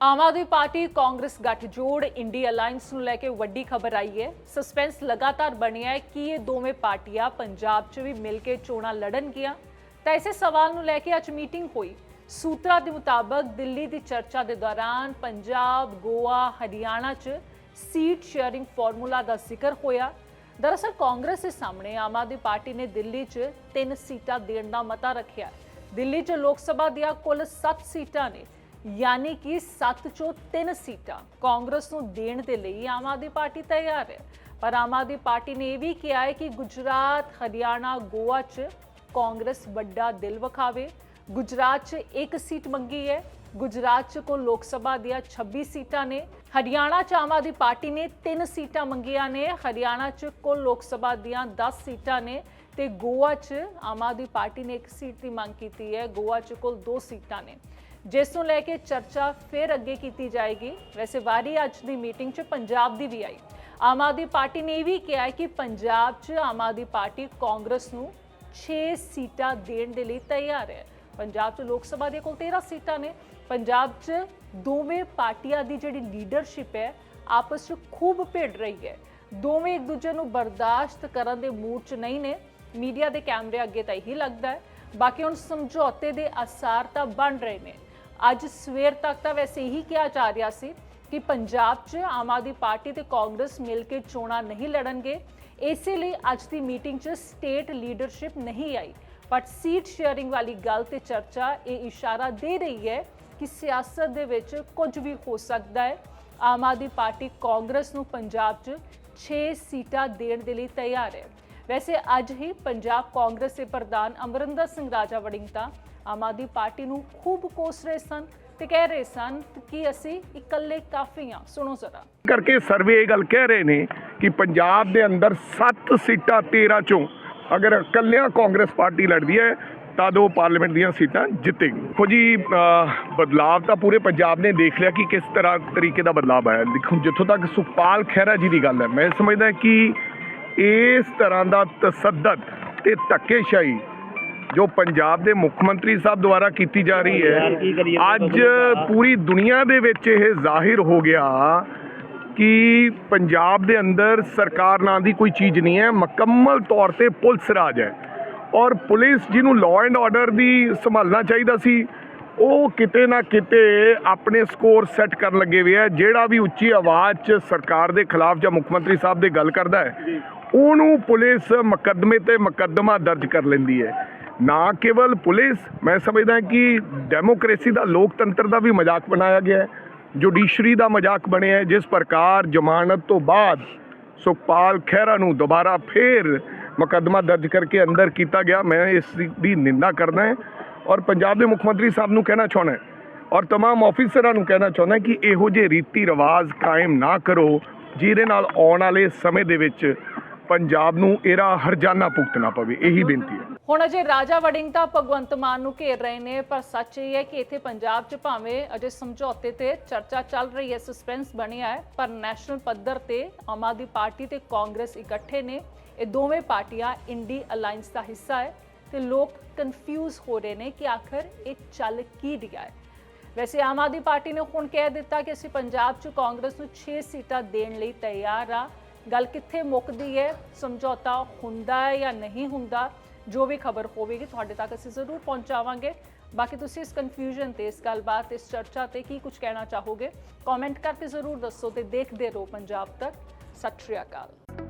Aam Aadmi party Congress ਗੱਠਜੋੜ indie alliance ਨੂੰ ਲੈ ਕੇ ਵੱਡੀ ਖਬਰ ਆਈ ਹੈ। ਸਸਪੈਂਸ ਲਗਾਤਾਰ ਬਣਿਆ ਹੈ ਕਿ ਇਹ ਦੋਵੇਂ ਪਾਰਟੀਆਂ ਪੰਜਾਬ 'ਚ ਵੀ ਮਿਲ ਕੇ ਚੋਣਾਂ ਲੜਨਗੀਆਂ ਤਾਂ ਇਸੇ ਸਵਾਲ ਨੂੰ ਲੈ ਕੇ ਅੱਜ ਮੀਟਿੰਗ ਹੋਈ। ਸੂਤਰਾਂ ਦੇ ਮੁਤਾਬਕ ਦਿੱਲੀ ਦੀ ਚਰਚਾ ਦੇ ਦੌਰਾਨ ਪੰਜਾਬ, ਗੋਆ, ਹਰਿਆਣਾ 'ਚ ਸੀਟ ਸ਼ੇਅਰਿੰਗ ਫਾਰਮੂਲਾ ਦਾ ਜ਼ਿਕਰ ਹੋਇਆ। ਦਰਅਸਲ ਕਾਂਗਰਸ ਦੇ ਸਾਹਮਣੇ ਆਮ ਆਦਮੀ ਪਾਰਟੀ ਨੇ ਦਿੱਲੀ 'ਚ ਤਿੰਨ ਸੀਟਾਂ ਦੇਣ ਦਾ ਮਤਾ ਰੱਖਿਆ। ਦਿੱਲੀ 'ਚ ਲੋਕ ਸਭਾ ਦੀਆਂ ਕੁੱਲ 7 ਸੀਟਾਂ ਨੇ। ਯਾਨੀ ਕਿ 7 ਚੋਂ 3 ਸੀਟਾਂ ਕਾਂਗਰਸ ਨੂੰ ਦੇਣ ਦੇ ਲਈ ਆਮ ਆਦਮੀ ਪਾਰਟੀ ਤਿਆਰ ਹੈ। ਪਰ ਆਮ ਆਦਮੀ ਪਾਰਟੀ ਨੇ ਇਹ ਵੀ ਕਿਹਾ ਹੈ ਕਿ ਗੁਜਰਾਤ, ਹਰਿਆਣਾ, ਗੋਆ 'ਚ ਕਾਂਗਰਸ ਵੱਡਾ ਦਿਲ ਵਿਖਾਵੇ। ਗੁਜਰਾਤ 'ਚ ਇੱਕ ਸੀਟ ਮੰਗੀ ਹੈ। ਗੁਜਰਾਤ 'ਚ ਕੋ ਲੋਕ ਸਭਾ ਦੀਆਂ 26 ਸੀਟਾਂ ਨੇ। ਹਰਿਆਣਾ 'ਚ ਆਮ ਆਦਮੀ ਪਾਰਟੀ ਨੇ 3 ਸੀਟਾਂ ਮੰਗੀਆਂ ਨੇ। ਹਰਿਆਣਾ 'ਚ ਕੁੱਲ ਲੋਕ ਸਭਾ ਦੀਆਂ 10 ਸੀਟਾਂ ਨੇ ਤੇ ਗੋਆ 'ਚ ਆਮ ਆਦਮੀ ਪਾਰਟੀ ਨੇ ਇੱਕ ਸੀਟ ਦੀ ਮੰਗ ਕੀਤੀ ਹੈ। ਗੋਆ 'ਚ ਕੁੱਲ 2 ਸੀਟਾਂ ਨੇ। ਜਿਸ ਨੂੰ ਲੈ ਕੇ ਚਰਚਾ ਫਿਰ ਅੱਗੇ ਕੀਤੀ ਜਾਏਗੀ। ਵੈਸੇ ਵਾਰੀ ਅੱਜ ਦੀ ਮੀਟਿੰਗ 'ਚ ਪੰਜਾਬ ਦੀ ਵੀ ਆਈ। ਆਮ ਆਦਮੀ ਪਾਰਟੀ ਨੇ ਇਹ ਵੀ ਕਿਹਾ ਕਿ ਪੰਜਾਬ 'ਚ ਆਮ ਆਦਮੀ ਪਾਰਟੀ ਕਾਂਗਰਸ ਨੂੰ 6 ਸੀਟਾਂ ਦੇਣ ਦੇ ਲਈ ਤਿਆਰ ਹੈ। ਪੰਜਾਬ 'ਚ ਲੋਕ ਸਭਾ ਦੇ ਕੋਲ 13 ਸੀਟਾਂ ਨੇ। ਪੰਜਾਬ 'ਚ ਦੋਵੇਂ ਪਾਰਟੀਆਂ ਦੀ ਜਿਹੜੀ ਲੀਡਰਸ਼ਿਪ ਹੈ, ਆਪਸ 'ਚ ਖੂਬ ਭਿੜ ਰਹੀ ਹੈ। ਦੋਵੇਂ ਇੱਕ ਦੂਜੇ ਨੂੰ ਬਰਦਾਸ਼ਤ ਕਰਨ ਦੇ ਮੂਡ 'ਚ ਨਹੀਂ ਨੇ। ਮੀਡੀਆ ਦੇ ਕੈਮਰੇ ਅੱਗੇ ਤਾਂ ਇਹੀ ਲੱਗਦਾ ਹੈ। ਬਾਕੀ ਹੁਣ ਸਮਝੌਤੇ ਦੇ ਅਸਾਰ ਤਾਂ ਬਣ ਰਹੇ ਨੇ। ਅੱਜ ਸਵੇਰ ਤੱਕ ਤਾਂ ਵੈਸੇ ਇਹੀ ਕਿਹਾ ਜਾ ਰਿਹਾ ਸੀ ਕਿ ਪੰਜਾਬ 'ਚ ਆਮ ਆਦਮੀ ਪਾਰਟੀ ਤੇ ਕਾਂਗਰਸ ਮਿਲ ਕੇ ਚੋਣਾਂ ਨਹੀਂ ਲੜਨਗੇ। ਇਸੇ ਲਈ ਅੱਜ ਦੀ ਮੀਟਿੰਗ 'ਚ ਸਟੇਟ ਲੀਡਰਸ਼ਿਪ ਨਹੀਂ ਆਈ। ਬਟ ਸੀਟ ਸ਼ੇਅਰਿੰਗ ਵਾਲੀ ਗੱਲ ਤੇ ਚਰਚਾ ਇਹ ਇਸ਼ਾਰਾ ਦੇ ਰਹੀ ਹੈ ਕਿ ਸਿਆਸਤ ਦੇ ਵਿੱਚ ਕੁਝ ਵੀ ਹੋ ਸਕਦਾ ਹੈ। ਆਮ ਆਦਮੀ ਪਾਰਟੀ ਕਾਂਗਰਸ ਨੂੰ ਪੰਜਾਬ 'ਚ 6 ਸੀਟਾਂ ਦੇਣ ਦੇ ਲਈ ਤਿਆਰ ਹੈ। ਵੈਸੇ ਅੱਜ ਹੀ ਪੰਜਾਬ ਕਾਂਗਰਸ ਦੇ ਪ੍ਰਧਾਨ ਅਮਰਿੰਦਰ ਸਿੰਘ ਰਾਜਾ ਵੜਿੰਗ ਤਾਂ ਆਮ ਆਦਮੀ ਪਾਰਟੀ ਨੂੰ ਖੂਬ ਕੋਸ ਰਹੇ ਸਨ ਤੇ ਕਹਿ ਰਹੇ ਸਨ ਕਿ ਅਸੀਂ ਇਕੱਲੇ ਕਾਫੀ ਹਾਂ। ਸੁਣੋ ਜ਼ਰਾ। ਕਰਕੇ ਸਰਵੇ ਇਹ ਗੱਲ ਕਹਿ ਰਹੇ ਨੇ ਕਿ ਪੰਜਾਬ ਦੇ ਅੰਦਰ 7 ਸੀਟਾਂ 13 ਚੋਂ ਅਗਰ ਇਕੱਲਿਆਂ ਕਾਂਗਰਸ ਪਾਰਟੀ ਲੜਦੀ ਹੈ ਤਾਂ ਉਹ ਪਾਰਲੀਮੈਂਟ ਦੀਆਂ ਸੀਟਾਂ ਜਿੱਤੇਗੀ। ਦੇਖੋ ਜੀ ਅਹ, ਬਦਲਾਵ ਤਾਂ ਪੂਰੇ ਪੰਜਾਬ ਨੇ ਦੇਖ ਲਿਆ ਕਿ ਕਿਸ ਤਰ੍ਹਾਂ ਤਰੀਕੇ ਦਾ ਬਦਲਾਵ ਆਇਆ। ਦੇਖੋ ਜਿੱਥੋਂ ਤੱਕ ਸੁਖਪਾਲ ਖਹਿਰਾ ਜੀ ਦੀ ਗੱਲ ਹੈ ਮੈਂ ਸਮਝਦਾ ਕਿ ਇਸ ਤਰ੍ਹਾਂ ਦਾ ਤਸੱਦਦ ਤੇ ਧੱਕੇਸ਼ਾਹੀ ਜੋ ਪੰਜਾਬ ਦੇ ਮੁੱਖ ਮੰਤਰੀ ਸਾਹਿਬ ਦੁਆਰਾ ਕੀਤੀ ਜਾ ਰਹੀ ਹੈ ਅੱਜ ਪੂਰੀ ਦੁਨੀਆ ਦੇ ਵਿੱਚ ਇਹ ਜ਼ਾਹਿਰ ਹੋ ਗਿਆ ਕਿ ਪੰਜਾਬ ਦੇ ਅੰਦਰ ਸਰਕਾਰ ਨਾਂ ਦੀ ਕੋਈ ਚੀਜ਼ ਨਹੀਂ ਹੈ ਮੁਕੰਮਲ ਤੌਰ ਤੇ ਪੁਲਿਸ ਰਾਜ ਹੈ। ਔਰ ਪੁਲਿਸ ਜਿਹਨੂੰ ਲਾਅ ਐਂਡ ਆਰਡਰ ਦੀ ਸੰਭਾਲਣਾ ਚਾਹੀਦਾ ਸੀ ਉਹ ਕਿਤੇ ਨਾ ਕਿਤੇ ਆਪਣੇ ਸਕੋਰ ਸੈੱਟ ਕਰਨ ਲੱਗੇ ਹੋਏ ਆ ਜਿਹੜਾ ਵੀ ਉੱਚੀ ਆਵਾਜ਼ 'ਚ ਸਰਕਾਰ ਦੇ ਖਿਲਾਫ ਜਾਂ ਮੁੱਖ ਮੰਤਰੀ ਸਾਹਿਬ ਦੇ ਗੱਲ ਕਰਦਾ ਹੈ ਉਹਨੂੰ ਪੁਲਿਸ ਮੁਕੱਦਮੇ ਤੇ ਮੁਕੱਦਮਾ ਦਰਜ ਕਰ ਲੈਂਦੀ ਹੈ। ਨਾ ਕੇਵਲ ਪੁਲਿਸ ਮੈਂ ਸਮਝਦਾ ਕਿ ਡੈਮੋਕ੍ਰੇਸੀ ਦਾ ਲੋਕਤੰਤਰ ਦਾ ਵੀ ਮਜ਼ਾਕ ਬਣਾਇਆ ਗਿਆ ਹੈ ਜੁਡੀਸ਼ਰੀ ਦਾ ਮਜ਼ਾਕ ਬਣਿਆ ਹੈ ਜਿਸ ਪ੍ਰਕਾਰ ਜ਼ਮਾਨਤ ਤੋਂ ਬਾਅਦ ਸੁਖਪਾਲ ਖਹਿਰਾ ਨੂੰ ਦੁਬਾਰਾ ਫੇਰ ਮੁਕੱਦਮਾ ਦਰਜ ਕਰਕੇ ਅੰਦਰ ਕੀਤਾ ਗਿਆ ਮੈਂ ਇਸ ਦੀ ਨਿੰਦਾ ਕਰਦਾ ਹਾਂ ਔਰ ਪੰਜਾਬ ਦੇ ਮੁੱਖ ਮੰਤਰੀ ਸਾਹਿਬ ਨੂੰ ਕਹਿਣਾ ਚਾਹੁੰਦਾ ਹਾਂ ਔਰ तमाम ਅਫੀਸਰਾਂ ਨੂੰ ਕਹਿਣਾ ਚਾਹੁੰਦਾ ਕਿ ਇਹੋ ਜਿਹੇ ਰੀਤੀ ਰਿਵਾਜ ਕਾਇਮ ਨਾ ਕਰੋ ਜਿਹਦੇ ਨਾਲ ਆਉਣ ਵਾਲੇ ਸਮੇਂ ਦੇ ਵਿੱਚ ਪੰਜਾਬ ਨੂੰ ਇਹਦਾ ਹਰਜਾਨਾ ਭੁਗਤਣਾ ਪਵੇ ਇਹੀ ਬੇਨਤੀ ਹੈ। ਹੁਣ ਅਜੇ ਰਾਜਾ ਵੜਿੰਗ ਤਾਂ ਭਗਵੰਤ ਮਾਨ ਨੂੰ ਘੇਰ ਰਹੇ ਨੇ ਪਰ ਸੱਚ ਇਹ ਹੈ ਕਿ ਇੱਥੇ ਪੰਜਾਬ 'ਚ ਭਾਵੇਂ ਅਜੇ ਸਮਝੌਤੇ ਤੇ ਚਰਚਾ ਚੱਲ ਰਹੀ ਹੈ ਸਸਪੈਂਸ ਬਣਿਆ ਹੈ ਪਰ ਨੈਸ਼ਨਲ ਪੱਧਰ ਤੇ ਆਮ ਆਦਮੀ ਪਾਰਟੀ ਤੇ ਕਾਂਗਰਸ ਇਕੱਠੇ ਨੇ। ਇਹ ਦੋਵੇਂ ਪਾਰਟੀਆਂ ਇੰਡੀ ਅਲਾਈਅੰਸ ਦਾ ਹਿੱਸਾ ਹੈ ਤੇ ਲੋਕ ਕਨਫਿਊਜ਼ ਹੋ ਰਹੇ ਨੇ ਕਿ ਆਖਰ ਇਹ ਚੱਲ ਕੀ ਰਿਹਾ ਹੈ। ਵੈਸੇ ਆਮ ਆਦਮੀ ਪਾਰਟੀ ਨੇ ਹੁਣ ਕਹਿ ਦਿੱਤਾ ਕਿ ਅਸੀਂ ਪੰਜਾਬ 'ਚ ਕਾਂਗਰਸ ਨੂੰ 6 ਸੀਟਾਂ ਦੇਣ ਲਈ ਤਿਆਰ ਆ। ਗੱਲ ਕਿੱਥੇ ਮੁੱਕਦੀ ਹੈ, ਸਮਝੌਤਾ ਹੁੰਦਾ ਹੈ ਜਾਂ ਨਹੀਂ ਹੁੰਦਾ, ਜੋ ਵੀ ਖਬਰ ਹੋਵੇਗੀ ਤੁਹਾਡੇ ਤੱਕ ਅਸੀਂ ਜ਼ਰੂਰ ਪਹੁੰਚਾਵਾਂਗੇ। ਬਾਕੀ ਤੁਸੀਂ ਇਸ ਕਨਫਿਊਜ਼ਨ ਤੇ, ਇਸ ਗੱਲਬਾਤ, ਇਸ ਚਰਚਾ ਤੇ ਕੀ ਕੁਝ ਕਹਿਣਾ ਚਾਹੋਗੇ ਕਮੈਂਟ ਕਰਕੇ ਜ਼ਰੂਰ ਦੱਸੋ ਤੇ ਦੇਖਦੇ ਰਹੋ ਪੰਜਾਬ ਤੱਕ। ਸਤਿ ਸ਼੍ਰੀ ਅਕਾਲ।